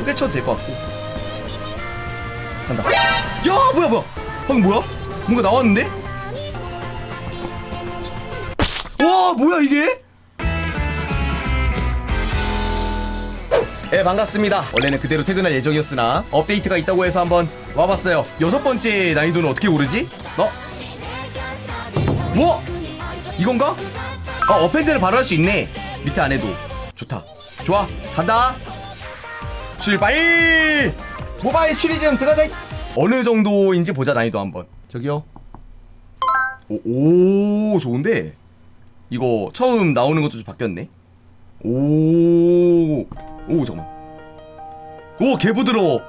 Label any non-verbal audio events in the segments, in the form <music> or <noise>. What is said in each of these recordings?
쪼개쳐도 될 것 같고. 간다. 야 뭐야 뭐야. 방금 뭐야? 뭔가 나왔는데? 와 뭐야 이게? 네 반갑습니다. 원래는 그대로 퇴근할 예정이었으나 업데이트가 있다고 해서 한번 와봤어요. 여섯 번째 난이도는 어떻게 오르지? 어? 뭐? 이건가? 어 어펜드를 바로 할 수 있네. 밑에 안 해도. 좋다. 좋아. 간다 출발! 모바일 추리즘 들어가자. 어느 정도인지 보자 난이도 한번. 저기요. 오, 오 좋은데? 이거 처음 나오는 것도 좀 바뀌었네. 오, 오 잠깐만. 오 개부드러워.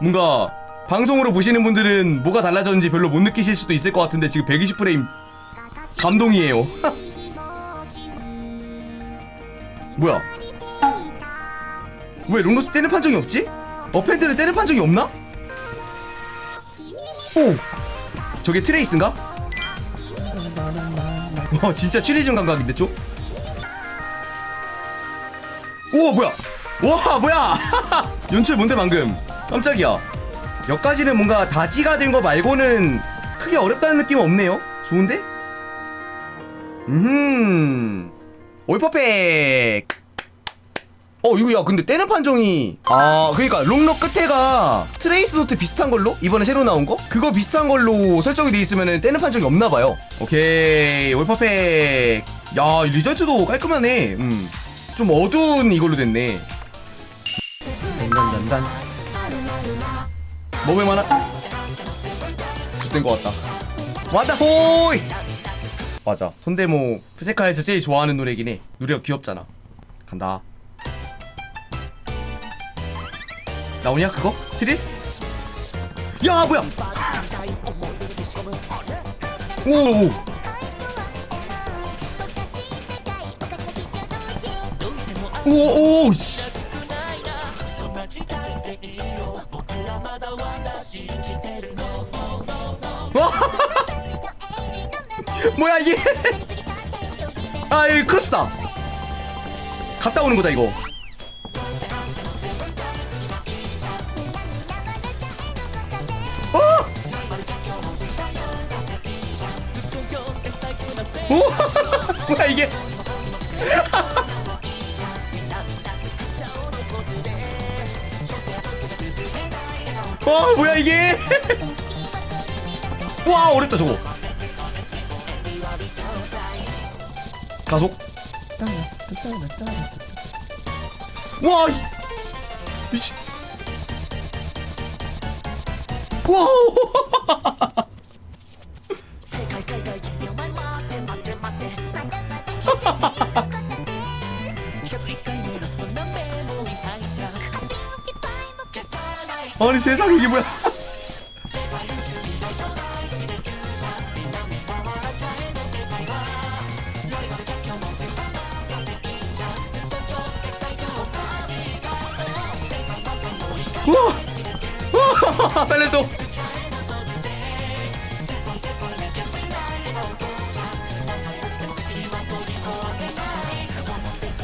뭔가 방송으로 보시는 분들은 뭐가 달라졌는지 별로 못 느끼실 수도 있을 것 같은데 지금 120프레임 감동이에요. <laughs> 뭐야 왜 롱로스 때는 판정이 없지? 어펜드는 때는 판정이 없나? 오 저게 트레이스인가? 어 진짜 추리즘 감각인데 좀? 오 뭐야 와 뭐야 <laughs> 연출 뭔데 방금 깜짝이야 여기까지는 뭔가 다지가 된 거 말고는 크게 어렵다는 느낌은 없네요 좋은데? 음 올퍼펙 어 이거 야 근데 때는 판정이. 아 그러니까 롱록 끝에가 트레이스 노트 비슷한 걸로? 이번에 새로 나온 거? 그거 비슷한 걸로 설정이 돼 있으면은 때는 판정이 없나 봐요. 오케이. 올퍼펙. 야 리저트도 깔끔하네. 음좀 어두운 이걸로 됐네. 단단단단 먹을 만한? 된것 같다. 왔다 호이! 맞아. 손대모 푸세카에서 제일 좋아하는 노래긴 해. 노래가 귀엽잖아. 간다 나오냐 그거? 트릴? 야 뭐야 오 오 오오 씨 와! <laughs> 뭐야 이게 <laughs> 아 여기 크로스다 갔다 오는 거다 이거 오! <laughs> 뭐야 이게? <laughs> 와 뭐야 이게? <laughs> 와 어렵다 저거. 가속. 와 씨. 미치. 와. 아니 세상에 이게 뭐야? 우와! 살려줘!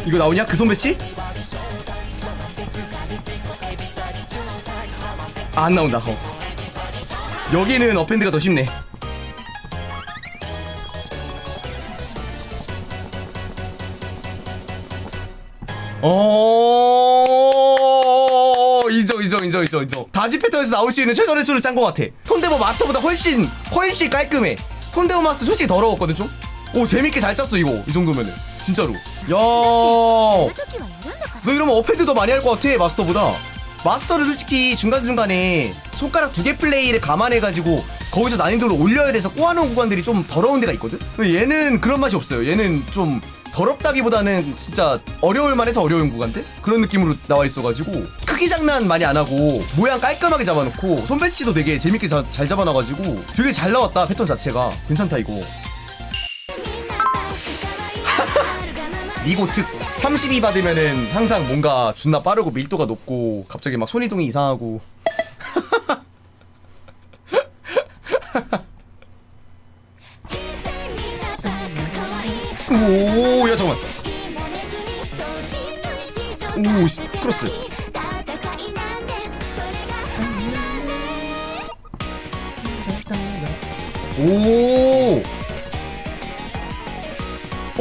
이거 나오냐? 그 손배치? 아, 안 나온다. 어. 여기는 어펜드가 더 쉽네. 어 인정 인정 인정 인정 인정. 다지 패턴에서 나올 수 있는 최선의 수를 짠 것 같아. 톤데모 마스터보다 훨씬 훨씬 깔끔해. 톤데모 마스터 솔직히 더러웠거든 좀오 재밌게 잘 짰어 이거. 이 정도면은. 진짜로. 야너 이러면 어펜드 더 많이 할 것 같아 마스터보다 마스터를 솔직히 중간중간에 손가락 두 개 플레이를 감안해가지고 거기서 난이도를 올려야 돼서 꼬아놓은 구간들이 좀 더러운 데가 있거든? 얘는 그런 맛이 없어요. 얘는 좀 더럽다기보다는 진짜 어려울만 해서 어려운 구간들? 그런 느낌으로 나와 있어가지고 크기 장난 많이 안 하고 모양 깔끔하게 잡아놓고 손 배치도 되게 재밌게 자- 잘 잡아놔가지고 되게 잘 나왔다 패턴 자체가 괜찮다 이거 <laughs> 이고 특 32 받으면은 항상 뭔가 존나 빠르고 밀도가 높고 갑자기 막 손이동이 이상하고 <laughs> 오야 잠깐만 오 씨, 크로스 오.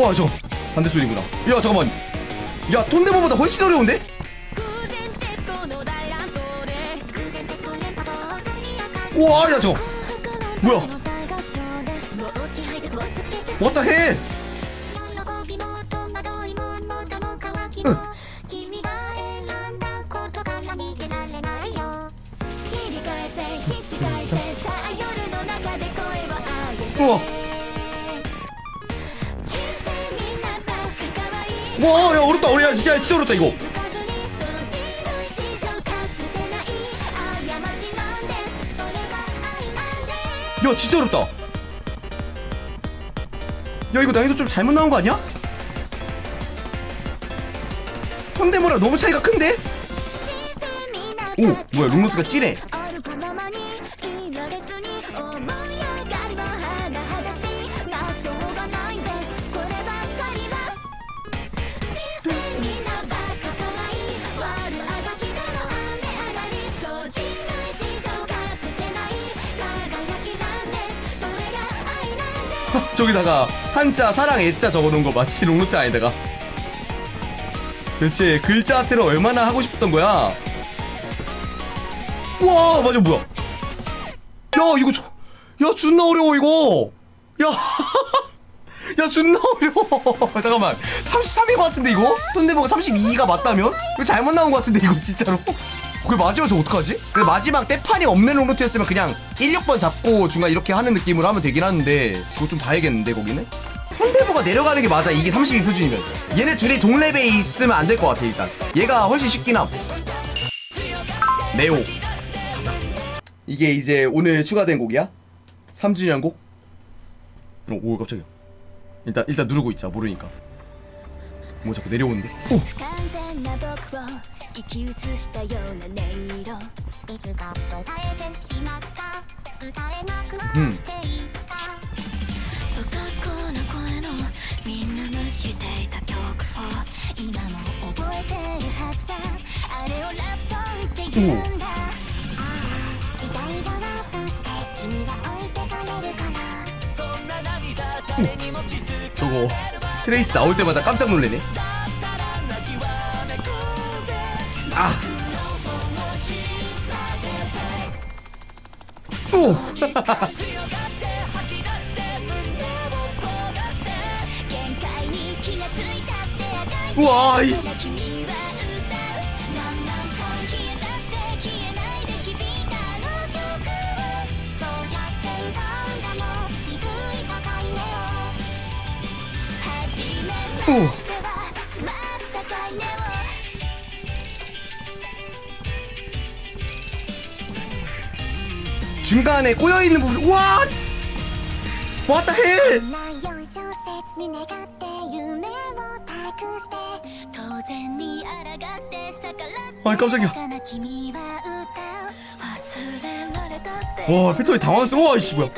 와, 저 반대 소리구나. 야, 잠깐만. 야, 톤데모보다 훨씬 어려운데? 우와, 야, 저. 뭐야? What the hell? 우와. 와, 야, 어렵다. 어려, 야, 진짜, 진짜 어렵다, 이거. 야, 진짜 어렵다. 야, 이거 난이도 좀 잘못 나온 거 아니야? 톤데모랑 너무 차이가 큰데? 오, 뭐야, 롱노트가 찌네. 저기다가 한자 사랑 애자 적어놓은 거 마치 롱노트 안에다가. 대체 글자 하트를 얼마나 하고 싶었던 거야? 와 맞아 뭐야? 야 이거 저, 야 존나 어려워 이거. 야 <laughs> 야 존나 어려워. <laughs> 잠깐만. 33인 것 같은데 이거? 톤데모가 32가 맞다면? 이거 잘못 나온 것 같은데 이거 진짜로 그게 마지막에 저 어떡하지? 그 마지막 때판이 없는 롱노트였으면 그냥 1, 6번 잡고 중간 이렇게 하는 느낌으로 하면 되긴 하는데 그거 좀 봐야겠는데 거기는? 톤데모가 내려가는 게 맞아 이게 32 표준이면 얘네 둘이 동레벨에 있으면 안 될 것 같아 일단 얘가 훨씬 쉽긴 함 네오 가자 이게 이제 오늘 추가된 곡이야? 3주년 곡? 어, 오 깜짝이야 일단 일단 누르고 있자 모르니까 뭐 자꾸 내려오는데 오 完全な僕を生き写したような音色いつか途絶えてしまった歌えなくなっていった、不格好な声のみんな無視していた曲を今も覚えてるはずだあれをラブソングって言うんだああ時代が渡して君は置いてかれるから 저거 트레이스 나올 때마다 깜짝 놀래네. 아. 오. <laughs> 우와 이씨. 오. 중간에 꼬여있는 부분 우와! 왔다 헬! 아이 깜짝이야 와 피터이 당황스러워 이씨 뭐야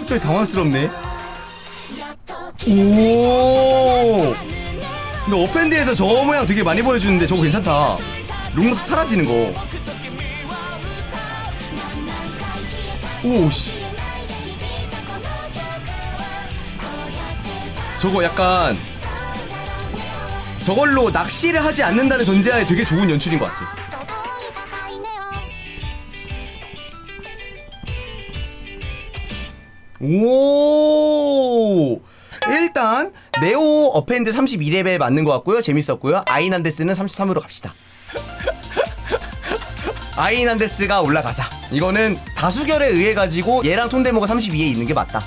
피터이 당황스럽네 오. 근데 어펜드에서 저 모양 되게 많이 보여주는데 저거 괜찮다. 롱 사라지는 거. 오, 씨. 저거 약간 저걸로 낚시를 하지 않는다는 전제하에 되게 좋은 연출인 것 같아. 오! 일단 네오 어펜드 32레벨 맞는 것 같고요. 재밌었고요. 아이난데스는 33으로 갑시다. <laughs> 아이난데스가 올라가자. 이거는 다수결에 의해 가지고 얘랑 톤데모가 32에 있는 게 맞다.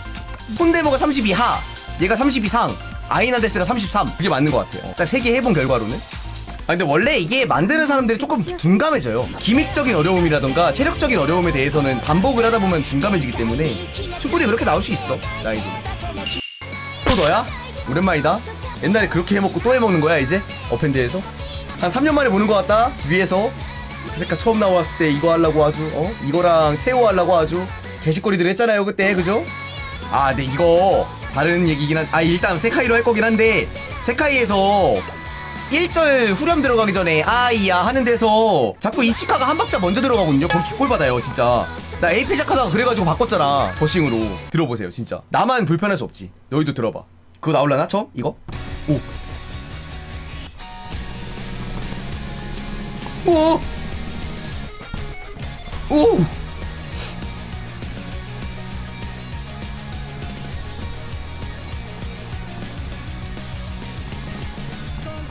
톤데모가 32 하 얘가 32 상 아이난데스가 33 그게 맞는 것 같아요. 딱 세 개 해본 결과로는. 아 근데 원래 이게 만드는 사람들이 조금 둔감해져요. 기믹적인 어려움이라던가 체력적인 어려움에 대해서는 반복을 하다 보면 둔감해지기 때문에 충분히 그렇게 나올 수 있어 나이도 또 너야? 오랜만이다 옛날에 그렇게 해먹고 또 해먹는 거야 이제? 어펜드에서? 한 3년 만에 보는 것 같다 위에서 그 색깔 처음 나왔을 때 이거 하려고 아주 어? 이거랑 태오 하려고 아주 개식거리들 했잖아요 그때 그죠? 아 근데 이거 다른 얘기긴 한 아 일단 세카이로 할 거긴 한데 세카이에서 1절 후렴 들어가기 전에 아이야 하는 데서 자꾸 이치카가 한 박자 먼저 들어가거든요. 거기 꼴 받아요, 진짜. 나 AP 작하다가 그래가지고 바꿨잖아. 버싱으로. 들어보세요, 진짜. 나만 불편할 수 없지. 너희도 들어봐. 그거 나올라나, 처음? 이거? 오. 오. 오.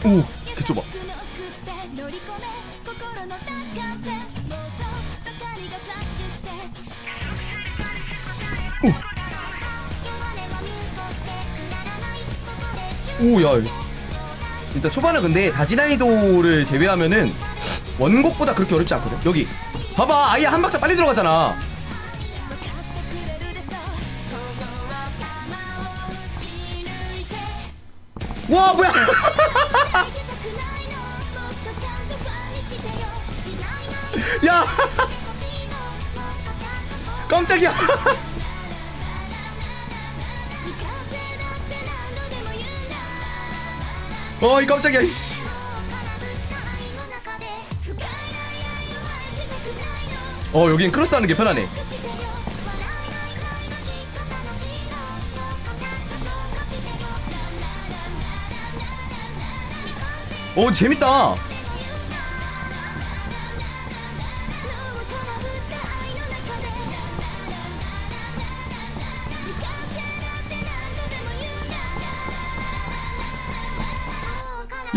오! 개좁아 오! 야. 일단 초반에 근데 다지나이도를 제외하면은 원곡보다 그렇게 어렵지 않거든 여기 봐봐 아예 한 박자 빨리 들어가잖아 와 뭐야 어이 깜짝이야 씨. 어 여긴 크로스 하는 게 편하네 오 재밌다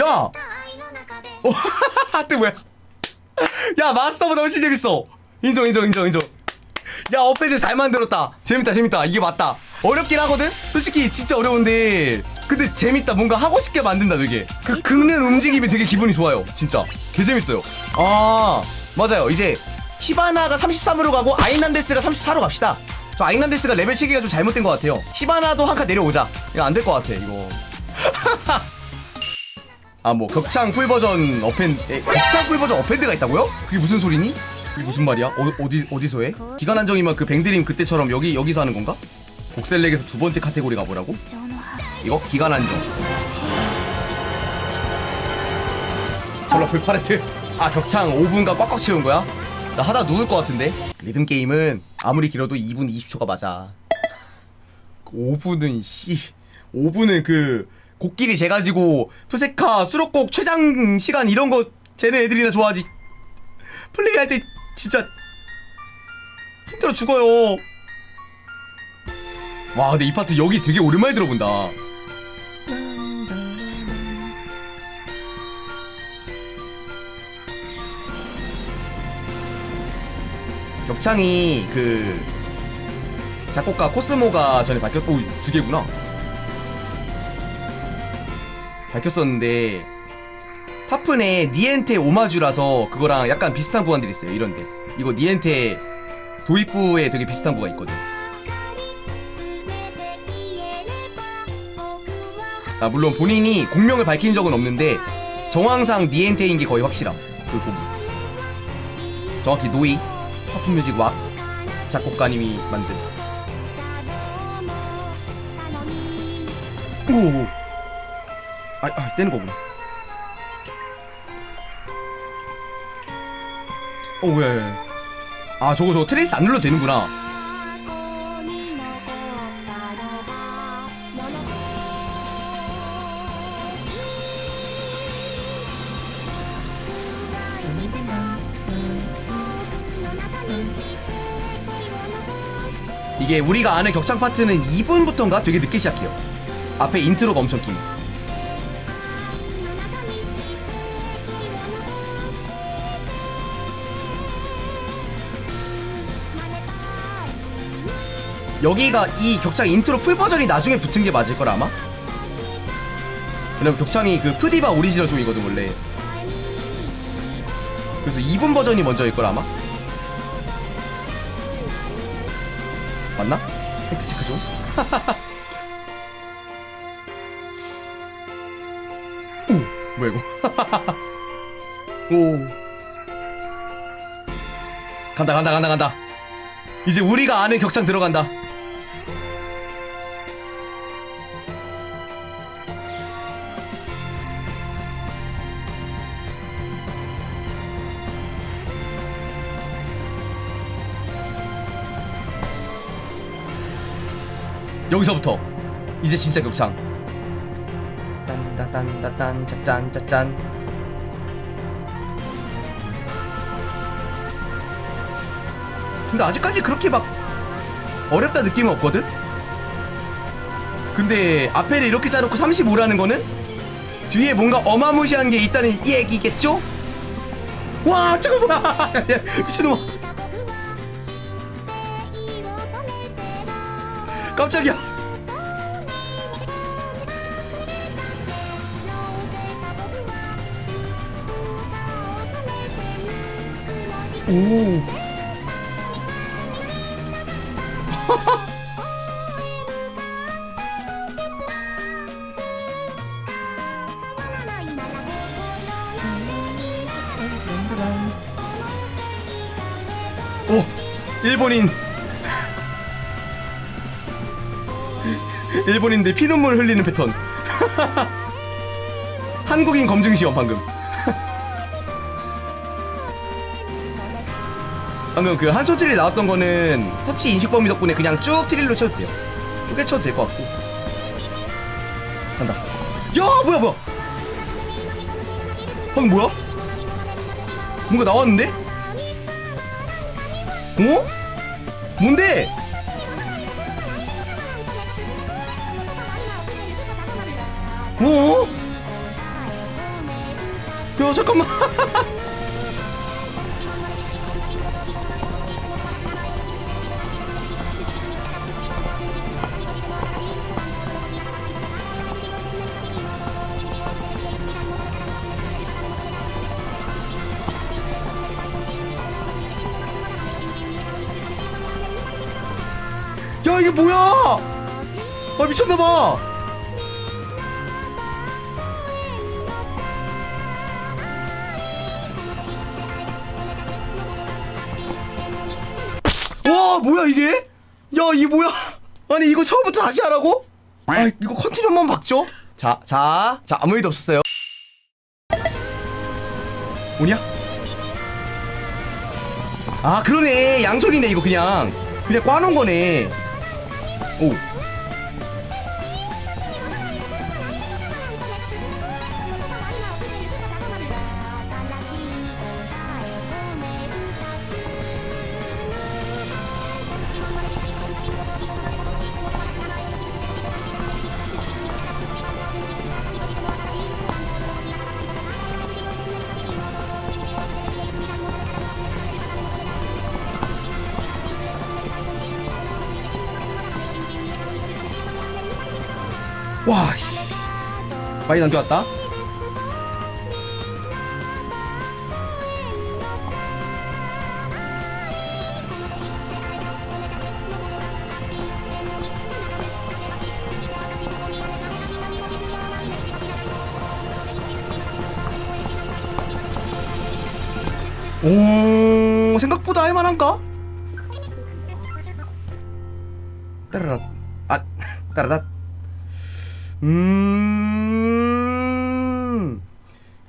야! 오, 하트 뭐야? 야, 마스터보다 훨씬 재밌어. 인정, 인정, 인정, 인정. 야, 어패드 잘 만들었다. 재밌다, 재밌다. 이게 맞다. 어렵긴 하거든? 솔직히 진짜 어려운데. 근데 재밌다. 뭔가 하고 싶게 만든다, 되게. 그 긁는 움직임이 되게 기분이 좋아요. 진짜. 개 재밌어요. 아, 맞아요. 이제 히바나가 33으로 가고 아인난데스가 34로 갑시다. 저 아인난데스가 레벨 체계가 좀 잘못된 것 같아요. 히바나도 한 칸 내려오자. 이거 안 될 것 같아, 이거. <laughs> 아 뭐 격창 풀 버전 어펜 에, 격창 풀 버전 어펜드가 있다고요? 그게 무슨 소리니? 그게 무슨 말이야? 어, 어디 어디서 해? 기간 한정이면 그 뱅드림 그때처럼 여기 여기서 하는 건가? 복셀렉에서 두 번째 카테고리가 뭐라고? 이거 기간 한정. 졸라 불파레트. 아 격창 5분간 꽉꽉 채운 거야? 나 하다 누울 것 같은데. 리듬 게임은 아무리 길어도 2분 20초가 맞아. 5분은 씨 5분은 그 곡끼리 재가지고 푸세카 수록곡 최장 시간 이런 거 쟤네 애들이나 좋아하지. 플레이할 때 진짜 힘들어 죽어요. 와 근데 이 파트 여기 되게 오랜만에 들어본다. 격창이 그 작곡가 코스모가 전에 밝혔 오두 개구나 밝혔었는데 파픈의 니엔테 오마주라서 그거랑 약간 비슷한 구간들이 있어요 이런데. 이거 니엔테 도입부에 되게 비슷한 구가 있거든. 아 물론 본인이 공명을 밝힌 적은 없는데 정황상 니엔테인 게 거의 확실함 그 부분. 정확히 노이 파프 뮤직 왁 작곡가님이 만든. 오오오. 아, 아 떼는 거구나. 어, 왜? 아, 저거 저거 트레이스 안 눌러도 되는구나. 이게 우리가 아는 격창 파트는 2분부터인가 되게 늦게 시작해요. 앞에 인트로가 엄청 깁니다. 여기가 이 격창 인트로 풀 버전이 나중에 붙은 게 맞을 거라 아마. 왜냐면 격창이 그 푸디바 오리지널 송이거든 원래. 그래서 2분 버전이 먼저일 거라 아마. 맞나? 팩트 체크 좀. <laughs> 오 뭐야 이거? <laughs> 오 간다 간다 간다 간다. 이제 우리가 아는 격창 들어간다. 여기서부터. 이제 진짜 격창 딴따딴따딴 짜짠 짜짠 근데 아직까지 그렇게 막 어렵다 느낌은 없거든? 근데 앞에를 이렇게 짜놓고 35라는 거는 뒤에 뭔가 어마무시한 게 있다는 얘기겠죠? 와 잠깐만! <laughs> 미친놈아. 깜짝이야 오 오, 일본인. 일본인데 피눈물 흘리는 패턴. <laughs> 한국인 검증 시험 방금. 방금 그 한초 트릴 나왔던 거는 터치 인식 범위 덕분에 그냥 쭉 트릴로 쳐도 돼요. 쪼개 쳐도 될 것 같고. 간다. 야, 뭐야, 뭐야? 방금 뭐야? 뭔가 나왔는데? 어? 뭔데? 어? 야 잠깐만 <laughs> 야 이게 뭐야? 아 미쳤나봐. 와 뭐야 이게? 야 이게 뭐야? 아니 이거 처음부터 다시 하라고? 아 이거 컨티뉴 한번 박죠? 자 자 자 아무 일도 없었어요. 오냐? 아 그러네. 양손이네 이거 그냥. 그냥 꽈놓은 거네 오 와, 씨. 많이 남겨왔다. 오, 생각보다 할만한가? 따라라. 아, 따라다. 음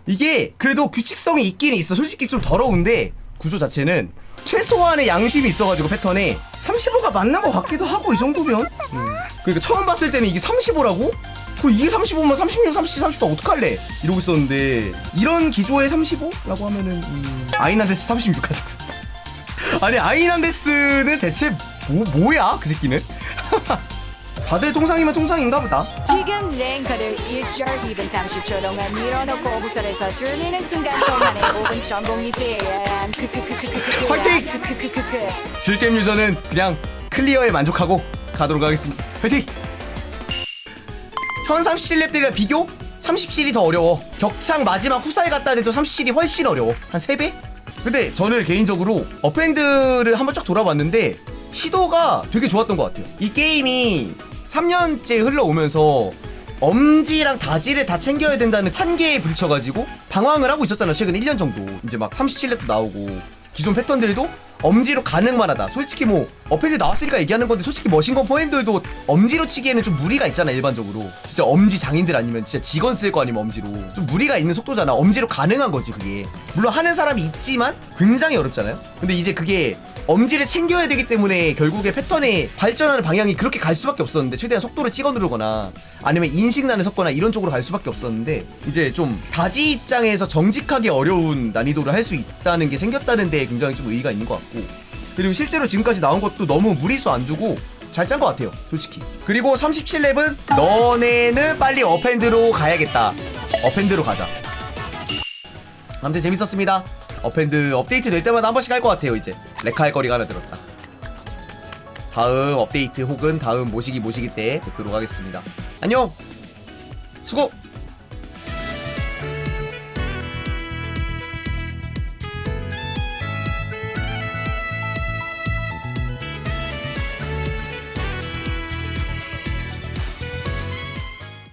이게 그래도 규칙성이 있긴 있어 솔직히 좀 더러운데 구조 자체는 최소한의 양심이 있어가지고 패턴에 35가 맞는 것 같기도 하고 이 정도면 음. 그러니까 처음 봤을 때는 이게 35라고? 그럼 이게 35면 36, 37, 38 어떡할래? 이러고 있었는데 이런 기조의 35라고 하면은 음, 아이난데스 36 하자고 <laughs> 아니 아이난데스는 대체 뭐, 뭐야 그 새끼는? <laughs> 다들 통상이면 통상인가 보다 랭커를 1절 2분 30초 동안 밀어넣고 구설에서 들리는 순간 저만의 5분 전공이지 크크크크크크 화이팅! 크크크크크 질겜 유저는 그냥 클리어에 만족하고 가도록 하겠습니다. 화이팅! 현 37렙들이랑 비교? 37이 더 어려워. 격창 마지막 후사에 갔다 해도 37이 훨씬 어려워. 한 3배? 근데 저는 개인적으로 어펜드를 한번 쫙 돌아봤는데 시도가 되게 좋았던 것 같아요. 이 게임이 3년째 흘러오면서 엄지랑 다지를 다 챙겨야 된다는 한계에 부딪혀가지고 방황을 하고 있었잖아 최근 1년 정도. 이제 막 37렙도 나오고. 기존 패턴들도 엄지로 가능만 하다. 솔직히 뭐 어펜드 나왔으니까 얘기하는 건데 솔직히 머신건 포핸들도 엄지로 치기에는 좀 무리가 있잖아 일반적으로. 진짜 엄지 장인들 아니면 진짜 직원 쓸 거 아니면 엄지로. 좀 무리가 있는 속도잖아. 엄지로 가능한 거지 그게. 물론 하는 사람이 있지만 굉장히 어렵잖아요. 근데 이제 그게 엄지를 챙겨야 되기 때문에 결국에 패턴의 발전하는 방향이 그렇게 갈 수밖에 없었는데 최대한 속도를 찍어 누르거나 아니면 인식란을 섞거나 이런 쪽으로 갈 수밖에 없었는데 이제 좀 다지 입장에서 정직하게 어려운 난이도를 할 수 있다는 게 생겼다는 데 굉장히 좀 의의가 있는 것 같고 그리고 실제로 지금까지 나온 것도 너무 무리수 안 두고 잘 짠 것 같아요 솔직히 그리고 37렙은 너네는 빨리 어펜드로 가야겠다 어펜드로 가자 아무튼 재밌었습니다. 어펜드 업데이트 될 때마다 한 번씩 할 것 같아요 이제 레카 할 거리가 하나 들었다. 다음 업데이트 혹은 다음 모시기 모시기 때 뵙도록 하겠습니다. 안녕. 수고.